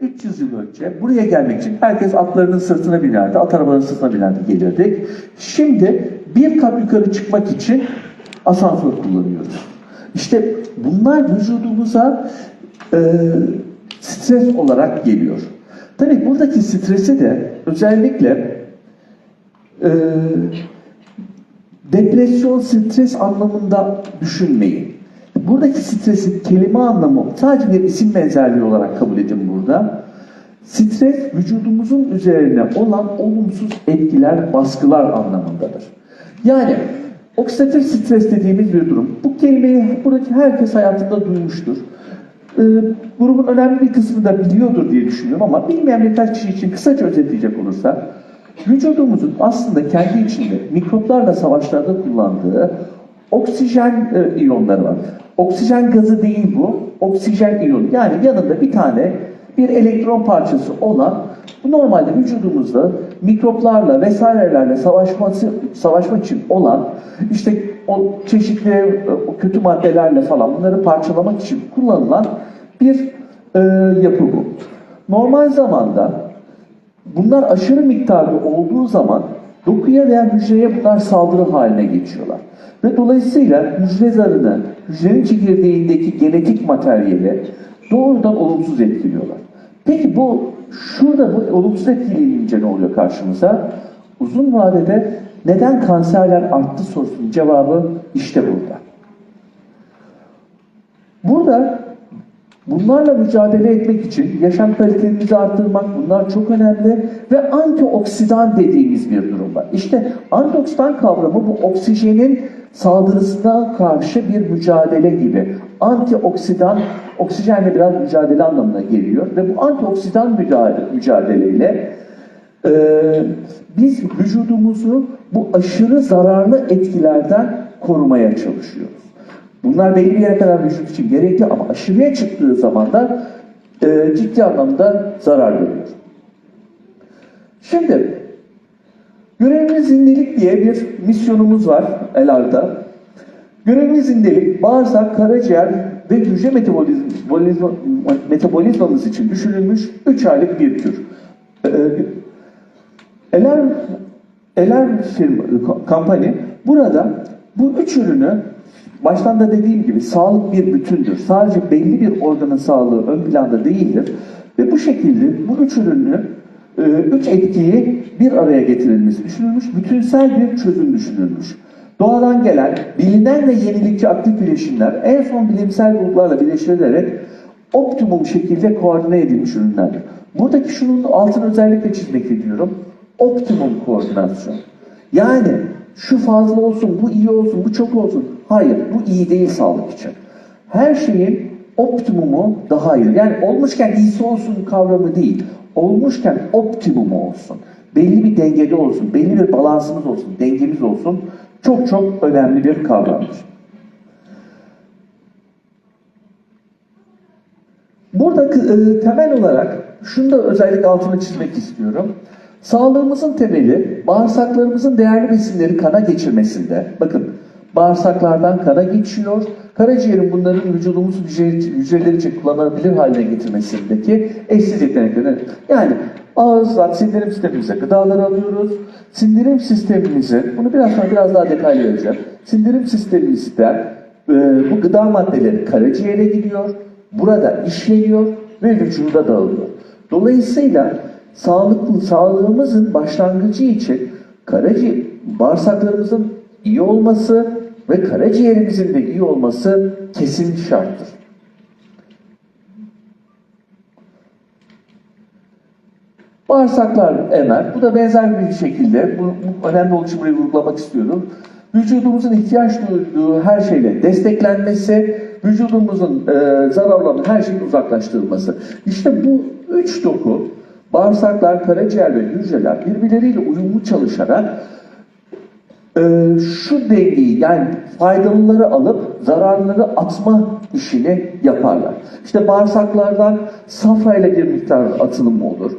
300 yıl önce buraya gelmek için herkes atlarının sırtına binerdi, at arabalarının sırtına binerdi gelirdik. Şimdi bir kat yukarı çıkmak için asansör kullanıyoruz. İşte bunlar vücudumuza e, stres olarak geliyor. Tabii buradaki stresi de özellikle e, depresyon, stres anlamında düşünmeyin. Buradaki stresin kelime anlamı sadece bir isim benzerliği olarak kabul edin burada. Stres vücudumuzun üzerine olan olumsuz etkiler, baskılar anlamındadır. Yani oksidatif stres dediğimiz bir durum. Bu kelimeyi buradaki herkes hayatında duymuştur. Ee, grubun önemli bir kısmı da biliyordur diye düşünüyorum ama bilmeyen birkaç kişi için kısaca özetleyecek olursa vücudumuzun aslında kendi içinde mikroplarla savaşlarda kullandığı oksijen e, iyonları var. Oksijen gazı değil bu, oksijen iyonu. Yani yanında bir tane bir elektron parçası olan bu normalde vücudumuzda mikroplarla vesairelerle savaşması savaşmak için olan işte o çeşitli e, o kötü maddelerle falan bunları parçalamak için kullanılan bir e, yapı bu. Normal zamanda bunlar aşırı miktarda olduğu zaman dokuya veya hücreye bunlar saldırı haline geçiyorlar. Ve dolayısıyla hücre zarını, hücrenin çekirdeğindeki genetik materyali doğrudan olumsuz etkiliyorlar. Peki bu şurada bu olumsuz etkileyince ne oluyor karşımıza? Uzun vadede neden kanserler arttı sorusunun cevabı işte burada. Burada bunlarla mücadele etmek için yaşam kalitemizi arttırmak bunlar çok önemli ve antioksidan dediğimiz bir durum var. İşte antioksidan kavramı bu oksijenin saldırısına karşı bir mücadele gibi. Antioksidan, oksijenle biraz mücadele anlamına geliyor ve bu antioksidan mücadele, mücadeleyle e, biz vücudumuzu bu aşırı zararlı etkilerden korumaya çalışıyoruz. Bunlar belli bir yere kadar vücut için gerekli ama aşırıya çıktığı zaman da e, ciddi anlamda zarar görüyor. Şimdi görevimiz zindelik diye bir misyonumuz var Elar'da. Görevimiz zindelik bağırsak, karaciğer ve hücre metabolizm- metabolizma- metabolizmamız için düşünülmüş 3 aylık bir tür. E, Eler Eler firma, kampanya burada bu üç ürünü baştan da dediğim gibi sağlık bir bütündür. Sadece belli bir organın sağlığı ön planda değildir. Ve bu şekilde bu üç ürünü, e, üç etkiyi bir araya getirilmesi düşünülmüş, bütünsel bir çözüm düşünülmüş. Doğadan gelen, bilinen ve yenilikçi aktif bileşimler en son bilimsel bulgularla birleştirilerek optimum şekilde koordine edilmiş ürünlerdir. Buradaki şunun altını özellikle çizmek ediyorum. Optimum koordinasyon. Yani şu fazla olsun, bu iyi olsun, bu çok olsun. Hayır, bu iyi değil sağlık için. Her şeyin optimumu daha iyi. Yani olmuşken iyisi olsun kavramı değil. Olmuşken optimumu olsun. Belli bir dengede olsun, belli bir balansımız olsun, dengemiz olsun. Çok çok önemli bir kavramdır. Burada e, temel olarak şunu da özellikle altını çizmek istiyorum. Sağlığımızın temeli bağırsaklarımızın değerli besinleri kana geçirmesinde. Bakın bağırsaklardan kana geçiyor. Karaciğerin bunların vücudumuz hücre, hücreleri için kullanılabilir haline getirmesindeki eşsiz yetenekleri. Yani ağızdan sindirim sistemimize gıdaları alıyoruz. Sindirim sistemimizi, bunu biraz sonra biraz daha detaylı vereceğim. Sindirim sistemimizden e, bu gıda maddeleri karaciğere gidiyor. Burada işleniyor ve vücuda dağılıyor. Dolayısıyla sağlıklı sağlığımızın başlangıcı için karaciğer bağırsaklarımızın iyi olması ve karaciğerimizin de iyi olması kesin şarttır. Bağırsaklar emer. Bu da benzer bir şekilde, bu, bu önemli olduğu için burayı vurgulamak istiyorum. Vücudumuzun ihtiyaç duyduğu her şeyle desteklenmesi, vücudumuzun e, zararlanan her şeyin uzaklaştırılması. İşte bu üç doku, bağırsaklar, karaciğer ve hücreler birbirleriyle uyumlu çalışarak e, şu dengeyi yani faydalıları alıp zararları atma işini yaparlar. İşte bağırsaklardan safrayla bir miktar atılım olur.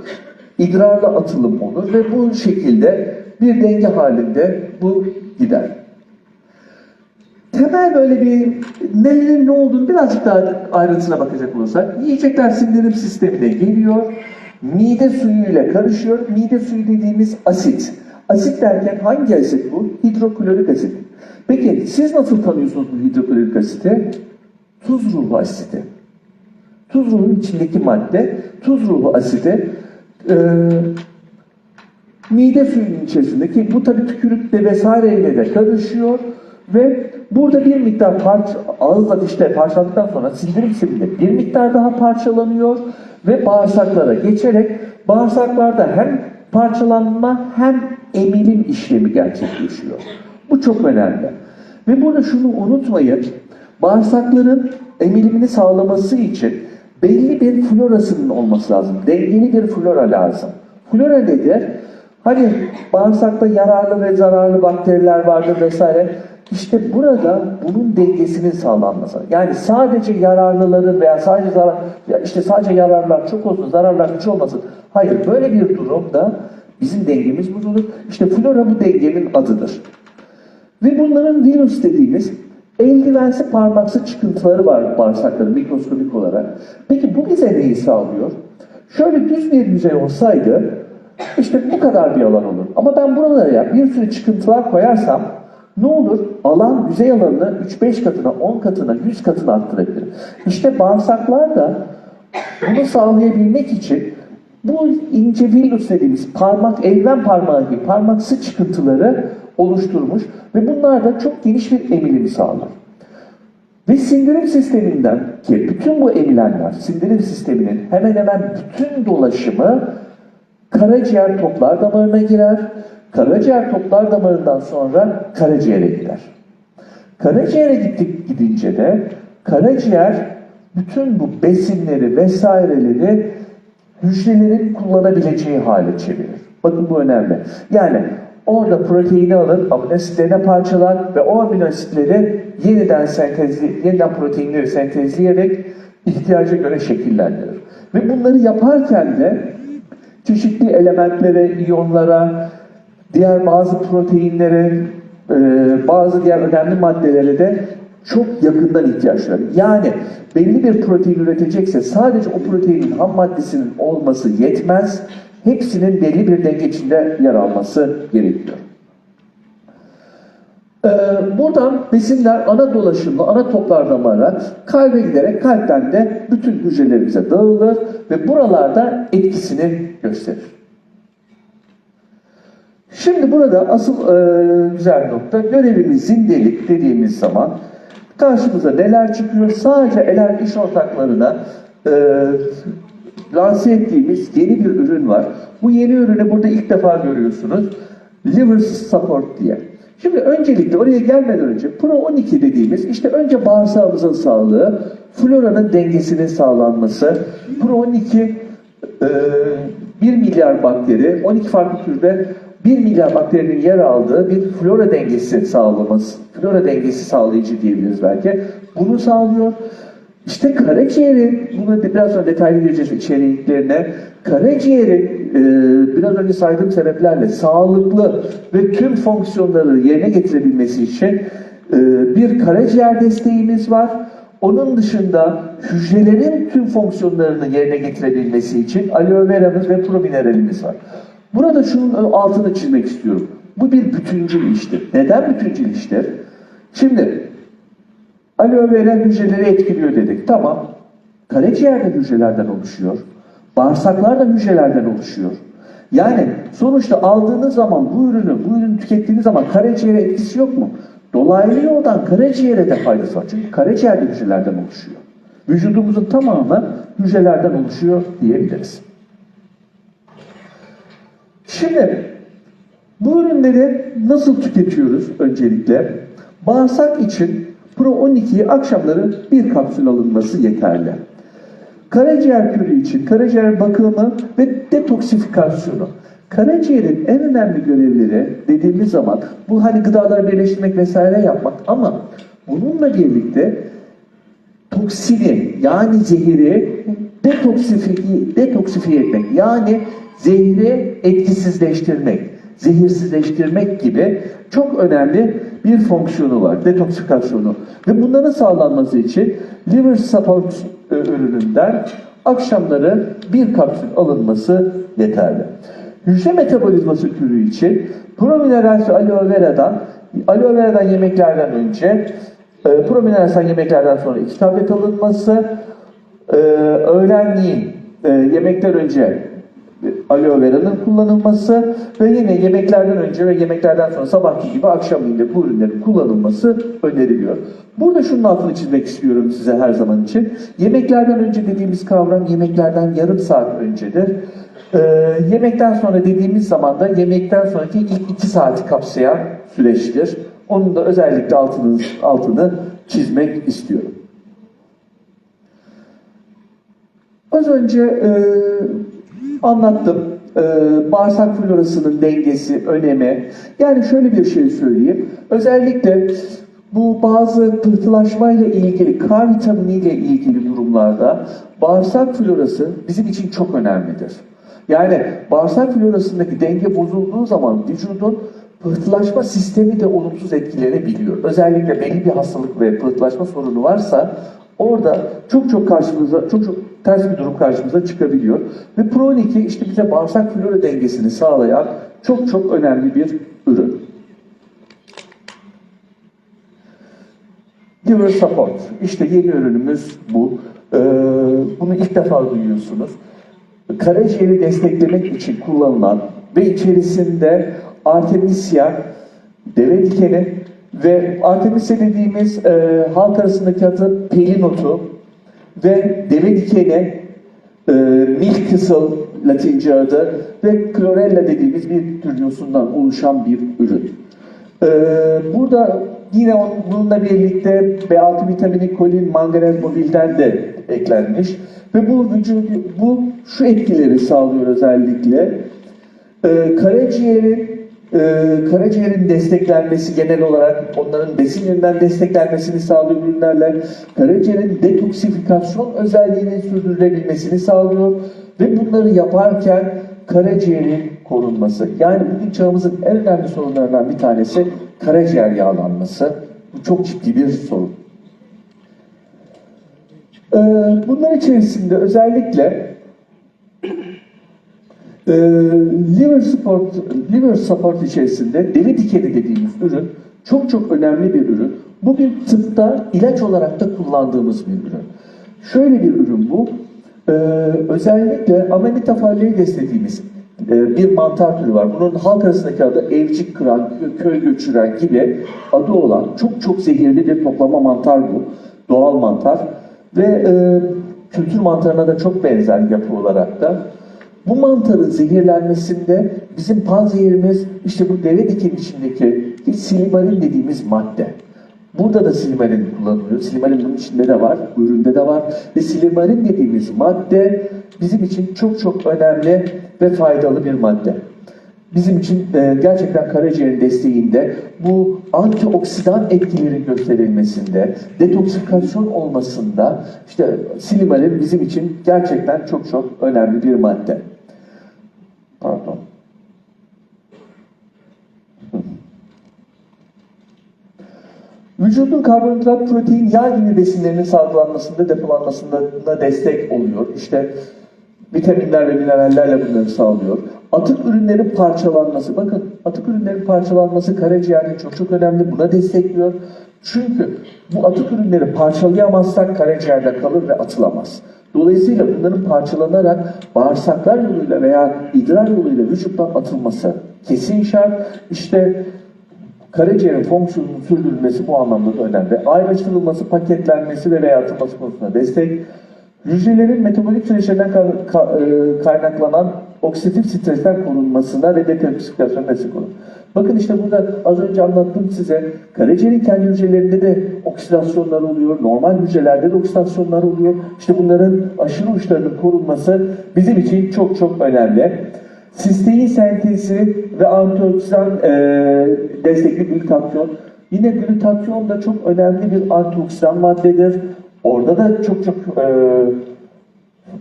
idrarla atılım olur ve bu şekilde bir denge halinde bu gider. temel böyle bir nelerin ne olduğunu birazcık daha ayrıntısına bakacak olursak yiyecekler sindirim sistemine geliyor. Mide suyuyla karışıyor. Mide suyu dediğimiz asit. Asit derken hangi asit bu? Hidroklorik asit. Peki siz nasıl tanıyorsunuz bu hidroklorik asiti? Tuz ruhu asiti. Tuz ruhunun içindeki madde, tuz ruhu asidi e, mide suyunun içerisindeki bu tabii tükürükle vesaireyle de karışıyor ve burada bir miktar parça, ağızla dişle parçaladıktan sonra sindirim sisteminde bir miktar daha parçalanıyor ve bağırsaklara geçerek bağırsaklarda hem parçalanma hem emilim işlemi gerçekleşiyor. Bu çok önemli. Ve burada şunu unutmayın, bağırsakların emilimini sağlaması için belli bir florasının olması lazım. Dengeli bir flora lazım. Flora nedir? Hani bağırsakta yararlı ve zararlı bakteriler vardır vesaire. İşte burada bunun dengesinin sağlanması. Yani sadece yararlıların veya sadece zarar, işte sadece yararlar çok olsun, zararlar hiç olmasın. Hayır, böyle bir durumda bizim dengemiz bozulur. İşte flora bu dengenin adıdır. Ve bunların virüs dediğimiz eldivensi parmaksı çıkıntıları var bağırsakların mikroskobik olarak. Peki bu bize neyi sağlıyor? Şöyle düz bir yüzey olsaydı işte bu kadar bir alan olur. Ama ben buralara bir sürü çıkıntılar koyarsam ne olur? Alan, yüzey alanını 3-5 katına, 10 katına, 100 katına arttırabilir. İşte bağırsaklar da bunu sağlayabilmek için bu ince villus dediğimiz parmak, eldiven parmağı gibi parmaksı çıkıntıları oluşturmuş ve bunlar da çok geniş bir emilimi sağlar. Ve sindirim sisteminden ki bütün bu emilenler, sindirim sisteminin hemen hemen bütün dolaşımı karaciğer toplar damarına girer. Karaciğer toplar damarından sonra karaciğere gider. Karaciğere gittik gidince de karaciğer bütün bu besinleri vesaireleri hücrelerin kullanabileceği hale çevirir. Bakın bu önemli. Yani orada proteini alır, amino asitlerine parçalar ve o amino asitleri yeniden sentezli, yeniden proteinleri sentezleyerek ihtiyaca göre şekillendirir. Ve bunları yaparken de çeşitli elementlere, iyonlara, diğer bazı proteinlere, e, bazı diğer önemli maddelere de çok yakından ihtiyaçları. Yani belli bir protein üretecekse sadece o proteinin ham maddesinin olması yetmez. Hepsinin belli bir denge içinde yer alması gerekiyor. Ee, buradan besinler ana dolaşımla, ana toplar damara kalbe giderek kalpten de bütün hücrelerimize dağılır ve buralarda etkisini gösterir. Şimdi burada asıl e, güzel nokta görevimiz zindelik dediğimiz zaman karşımıza neler çıkıyor? Sadece eler iş ortaklarına e, lanse ettiğimiz yeni bir ürün var. Bu yeni ürünü burada ilk defa görüyorsunuz. Liver Support diye. Şimdi öncelikle oraya gelmeden önce Pro 12 dediğimiz işte önce bağırsağımızın sağlığı, floranın dengesinin sağlanması. Pro 12 e, 1 milyar bakteri, 12 farklı türde 1 milyar bakterinin yer aldığı bir flora dengesi sağlaması, flora dengesi sağlayıcı diyebiliriz belki. Bunu sağlıyor. İşte karaciğerin, bunu biraz sonra detaylı gireceğiz içeriklerine. Karaciğerin e, biraz önce saydığım sebeplerle sağlıklı ve tüm fonksiyonları yerine getirebilmesi için e, bir karaciğer desteğimiz var. Onun dışında hücrelerin tüm fonksiyonlarını yerine getirebilmesi için aloe veramız ve promineralimiz var. Burada şunun altını çizmek istiyorum. Bu bir bütüncül iştir. Neden bütüncül iştir? Şimdi aloe vera hücreleri etkiliyor dedik. Tamam. Karaciğer de hücrelerden oluşuyor. Bağırsaklar da hücrelerden oluşuyor. Yani sonuçta aldığınız zaman bu ürünü, bu ürünü tükettiğiniz zaman karaciğere etkisi yok mu? Dolaylı yoldan karaciğere de faydası var. Çünkü karaciğer de hücrelerden oluşuyor. Vücudumuzun tamamı hücrelerden oluşuyor diyebiliriz. Şimdi bu ürünleri nasıl tüketiyoruz öncelikle? Bağırsak için Pro 12'yi akşamları bir kapsül alınması yeterli. Karaciğer pürü için karaciğer bakımı ve detoksifikasyonu. Karaciğerin en önemli görevleri dediğimiz zaman bu hani gıdaları birleştirmek vesaire yapmak ama bununla birlikte toksini yani zehiri detoksifiye, detoksifiye etmek yani zehri etkisizleştirmek, zehirsizleştirmek gibi çok önemli bir fonksiyonu var, detoksifikasyonu. Ve bunların sağlanması için liver support e, ürününden akşamları bir kapsül alınması yeterli. Hücre metabolizması türü için promineral ve aloe vera'dan aloe vera'dan yemeklerden önce e, promineralsen yemeklerden sonra iki tablet alınması, e, öğlenleyin e, yemekten önce aloe vera'nın kullanılması ve yine yemeklerden önce ve yemeklerden sonra sabahki gibi akşamleyin de bu ürünlerin kullanılması öneriliyor. Burada şunun altını çizmek istiyorum size her zaman için. Yemeklerden önce dediğimiz kavram yemeklerden yarım saat öncedir. Ee, yemekten sonra dediğimiz zaman da yemekten sonraki ilk iki saati kapsayan süreçtir. Onun da özellikle altını, altını çizmek istiyorum. Az önce e, anlattım. E, bağırsak florasının dengesi, önemi. Yani şöyle bir şey söyleyeyim. Özellikle bu bazı pıhtılaşmayla ilgili, K vitaminiyle ilgili durumlarda bağırsak florası bizim için çok önemlidir. Yani bağırsak florasındaki denge bozulduğu zaman vücudun pıhtılaşma sistemi de olumsuz etkilenebiliyor. Özellikle belli bir hastalık ve pıhtılaşma sorunu varsa orada çok çok karşımıza, çok çok ters bir durum karşımıza çıkabiliyor. Ve Pro 2 işte bize bağırsak flora dengesini sağlayan çok çok önemli bir ürün. Liver Support. İşte yeni ürünümüz bu. Ee, bunu ilk defa duyuyorsunuz. Karaciğeri desteklemek için kullanılan ve içerisinde Artemisia, deve dikeni ve Artemisia dediğimiz e, halk arasındaki adı pelinotu ve deve dikeni, e, milk kısıl latince adı ve chlorella dediğimiz bir tür yosundan oluşan bir ürün. Ee, burada yine bununla birlikte B6 vitamini, kolin, manganez, mobilden de eklenmiş. Ve bu vücudu, bu şu etkileri sağlıyor özellikle. Ee, karaciğerin e, karaciğerin desteklenmesi genel olarak onların besin yönünden desteklenmesini sağlıyor ürünlerle. Karaciğerin detoksifikasyon özelliğinin sürdürülebilmesini sağlıyor ve bunları yaparken karaciğerin korunması. Yani bugün çağımızın en önemli sorunlarından bir tanesi karaciğer yağlanması. Bu çok ciddi bir sorun. Ee, bunlar içerisinde özellikle e, liver support, liver support içerisinde deri dikeni dediğimiz ürün çok çok önemli bir ürün. Bugün tıpta ilaç olarak da kullandığımız bir ürün. Şöyle bir ürün bu. Ee, özellikle Amanita fallides dediğimiz e, bir mantar türü var. Bunun halk arasındaki adı evcik kıran, köy göçüren gibi adı olan çok çok zehirli bir toplama mantar bu. Doğal mantar. Ve e, kültür mantarına da çok benzer yapı olarak da. Bu mantarın zehirlenmesinde bizim panzehirimiz işte bu deve diken içindeki silimarin dediğimiz madde. Burada da silimarin kullanılıyor. Silimarin bunun içinde de var, üründe de var. Ve silimarin dediğimiz madde bizim için çok çok önemli ve faydalı bir madde. Bizim için e, gerçekten karaciğerin desteğinde bu antioksidan etkilerin gösterilmesinde, detoksifikasyon olmasında işte silimarin bizim için gerçekten çok çok önemli bir madde. Pardon. Vücudun karbonhidrat, protein, yağ gibi besinlerinin salgılanmasında, depolanmasında da destek oluyor. İşte vitaminler ve minerallerle bunları sağlıyor. Atık ürünlerin parçalanması, bakın atık ürünlerin parçalanması karaciğerde çok çok önemli. Buna destekliyor. Çünkü bu atık ürünleri parçalayamazsak karaciğerde kalır ve atılamaz. Dolayısıyla bunların parçalanarak bağırsaklar yoluyla veya idrar yoluyla vücuttan atılması kesin şart. İşte karaciğerin fonksiyonunun sürdürülmesi bu anlamda da önemli. Ayrıştırılması, paketlenmesi ve veya atılması konusunda destek. Hücrelerin metabolik süreçlerinden e, kaynaklanan oksidatif stresten korunmasına ve detoksifikasyona destek olur. Bakın işte burada az önce anlattım size. Karaciğerin kendi hücrelerinde de oksidasyonlar oluyor. Normal hücrelerde de oksidasyonlar oluyor. İşte bunların aşırı uçlarının korunması bizim için çok çok önemli. Sistein sentezi ve antioksidan e, destekli glutatyon. Yine glutatyon da çok önemli bir antioksidan maddedir. Orada da çok çok e,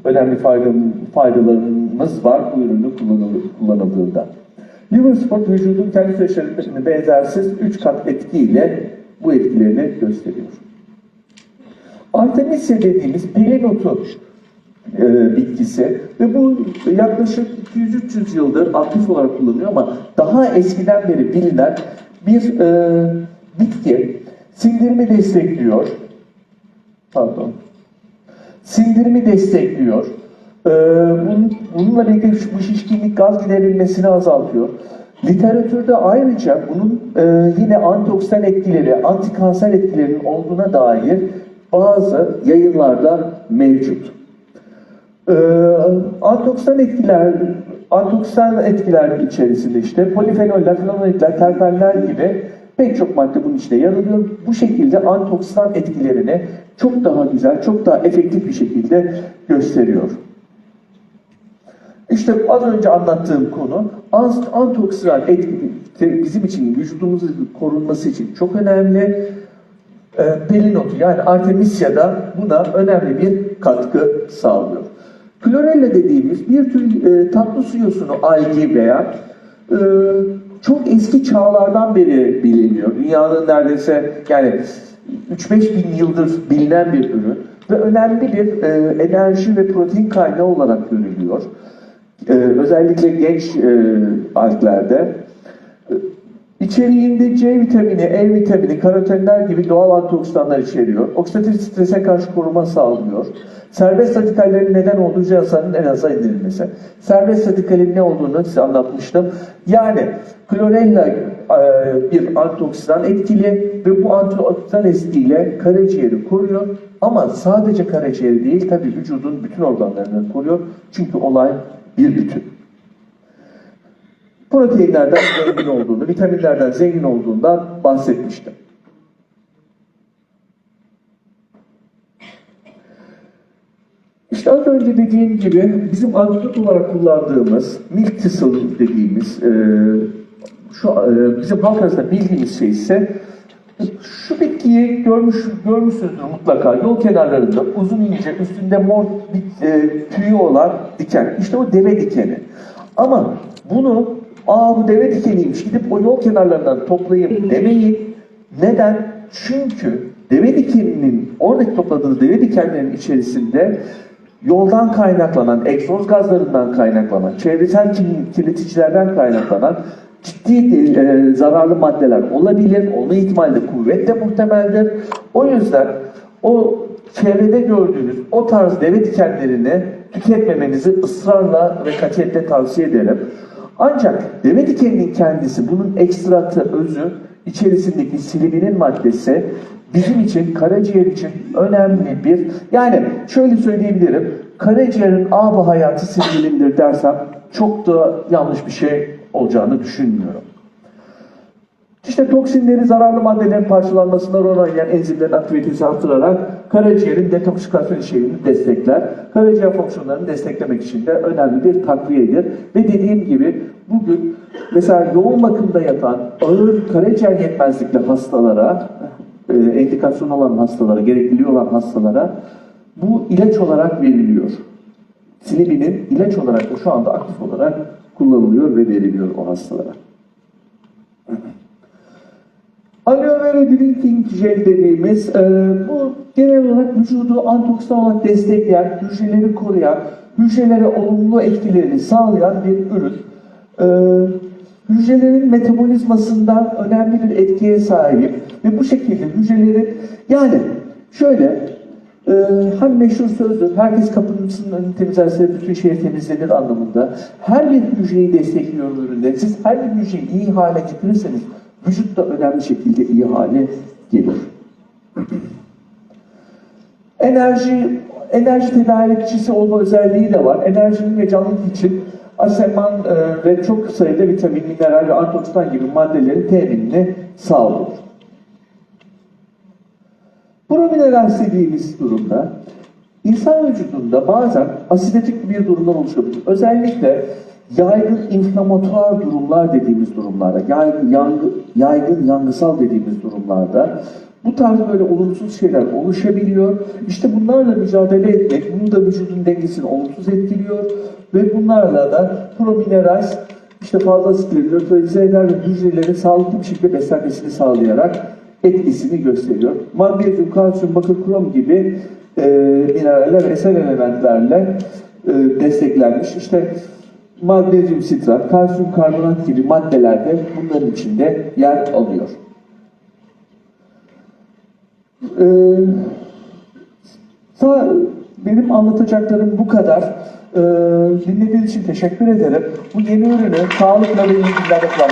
önemli fayda, faydalarımız var bu ürünü kullanıl- kullanıldığında. Liver Sport vücudun kendi süreçlerinde benzersiz 3 kat etkiyle bu etkilerini gösteriyor. Artemisia dediğimiz pelinotu e, bitkisi ve bu yaklaşık 200-300 yıldır aktif olarak kullanılıyor ama daha eskiden beri bilinen bir e, bitki. Sindirimi destekliyor. Pardon. Sindirimi destekliyor. Ee, bunun, bununla birlikte şu- bu şişkinlik gaz giderilmesini azaltıyor. Literatürde ayrıca bunun e, yine antioksidan etkileri, antikanser etkilerinin olduğuna dair bazı yayınlarda mevcut. Ee, antioksidan etkiler, antioksidan etkiler içerisinde işte polifenoller, flavonoidler, terpenler gibi pek çok madde bunun içinde yer alıyor. Bu şekilde antioksidan etkilerini çok daha güzel, çok daha efektif bir şekilde gösteriyor. İşte az önce anlattığım konu ant- antioksidan etki bizim için vücudumuzun korunması için çok önemli. E, pelinotu yani Artemisia'da buna önemli bir katkı sağlıyor. Chlorella dediğimiz bir tür e, tatlı su yosunu algi veya e, çok eski çağlardan beri biliniyor. Dünyanın neredeyse yani 3-5 bin yıldır bilinen bir ürün ve önemli bir e, enerji ve protein kaynağı olarak görülüyor. E, özellikle genç e, alglerde. İçeriğinde C vitamini, E vitamini, karotenler gibi doğal antioksidanlar içeriyor. Oksidatif strese karşı koruma sağlıyor. Serbest radikallerin neden olduğu cihazların en aza indirilmesi. Serbest radikalin ne olduğunu size anlatmıştım. Yani klorella e, bir antioksidan etkili ve bu antioksidan etkiyle karaciğeri koruyor. Ama sadece karaciğeri değil tabii vücudun bütün organlarını koruyor. Çünkü olay bir bütün proteinlerden zengin olduğunu, vitaminlerden zengin olduğundan bahsetmiştim. İşte az önce dediğim gibi bizim antidot olarak kullandığımız milk thistle dediğimiz e, şu e, bizim halk arasında bildiğimiz şey ise şu bitkiyi görmüş görmüşsünüzdür mutlaka yol kenarlarında uzun ince üstünde mor bir e, tüyü olan diken. İşte o deve dikeni. Ama bunu aa bu deve dikeniymiş gidip o yol kenarlarından toplayayım demeyin. Neden? Çünkü deve dikeninin oradaki topladığınız deve dikenlerinin içerisinde yoldan kaynaklanan, egzoz gazlarından kaynaklanan, çevresel kir- kirleticilerden kaynaklanan ciddi e, zararlı maddeler olabilir. Olma ihtimali de kuvvetle muhtemeldir. O yüzden o çevrede gördüğünüz o tarz deve dikenlerini tüketmemenizi ısrarla ve katiyetle tavsiye ederim. Ancak deve dikeninin kendisi, bunun ekstratı, özü, içerisindeki silibinin maddesi bizim için, karaciğer için önemli bir, yani şöyle söyleyebilirim, karaciğerin ağabey hayatı silbilindir dersem çok da yanlış bir şey olacağını düşünmüyorum. İşte toksinleri, zararlı maddelerin parçalanmasına rol oynayan enzimlerin aktivitesi artırarak karaciğerin detoksikasyon işlevini destekler. Karaciğer fonksiyonlarını desteklemek için de önemli bir takviyedir. Ve dediğim gibi bugün mesela yoğun bakımda yatan ağır karaciğer yetmezlikli hastalara, e, endikasyon olan hastalara, gerekliliği olan hastalara bu ilaç olarak veriliyor. Silibinin ilaç olarak şu anda aktif olarak kullanılıyor ve veriliyor o hastalara. Aloe vera drinking gel dediğimiz e, bu genel olarak vücudu antioksidan destekleyen, hücreleri koruyan, hücrelere olumlu etkilerini sağlayan bir ürün. E, hücrelerin metabolizmasında önemli bir etkiye sahip ve bu şekilde hücrelerin yani şöyle e, hani meşhur sözdür, herkes kapısının önünü temizlerse bütün şehir temizlenir anlamında. Her bir hücreyi destekliyor üründe. Siz her bir hücreyi iyi hale getirirseniz vücut da önemli şekilde iyi hale gelir. Enerji enerji tedarikçisi olma özelliği de var. Enerjinin ve canlılık için aseman e, ve çok sayıda vitamin, mineral ve antioksidan gibi maddelerin teminini sağlıyor. Bromineral dediğimiz durumda insan vücudunda bazen asidetik bir durumdan oluşabilir. Özellikle yaygın inflamatuar durumlar dediğimiz durumlarda, yaygın, yangı, yaygın yangısal dediğimiz durumlarda bu tarz böyle olumsuz şeyler oluşabiliyor. İşte bunlarla mücadele etmek, bunu da vücudun dengesini olumsuz etkiliyor ve bunlarla da promineral işte fazla asitleri nötralize eder ve hücrelerin sağlıklı bir şekilde beslenmesini sağlayarak etkisini gösteriyor. Magnezyum, kalsiyum, bakır, krom gibi e, mineraller, eser elementlerle e, desteklenmiş. İşte magnezyum sitrat, kalsiyum karbonat gibi maddeler de bunların içinde yer alıyor. Ee, sa- benim anlatacaklarım bu kadar. Ee, dinlediğiniz için teşekkür ederim. Bu yeni ürünü sağlıkla ve kullanın.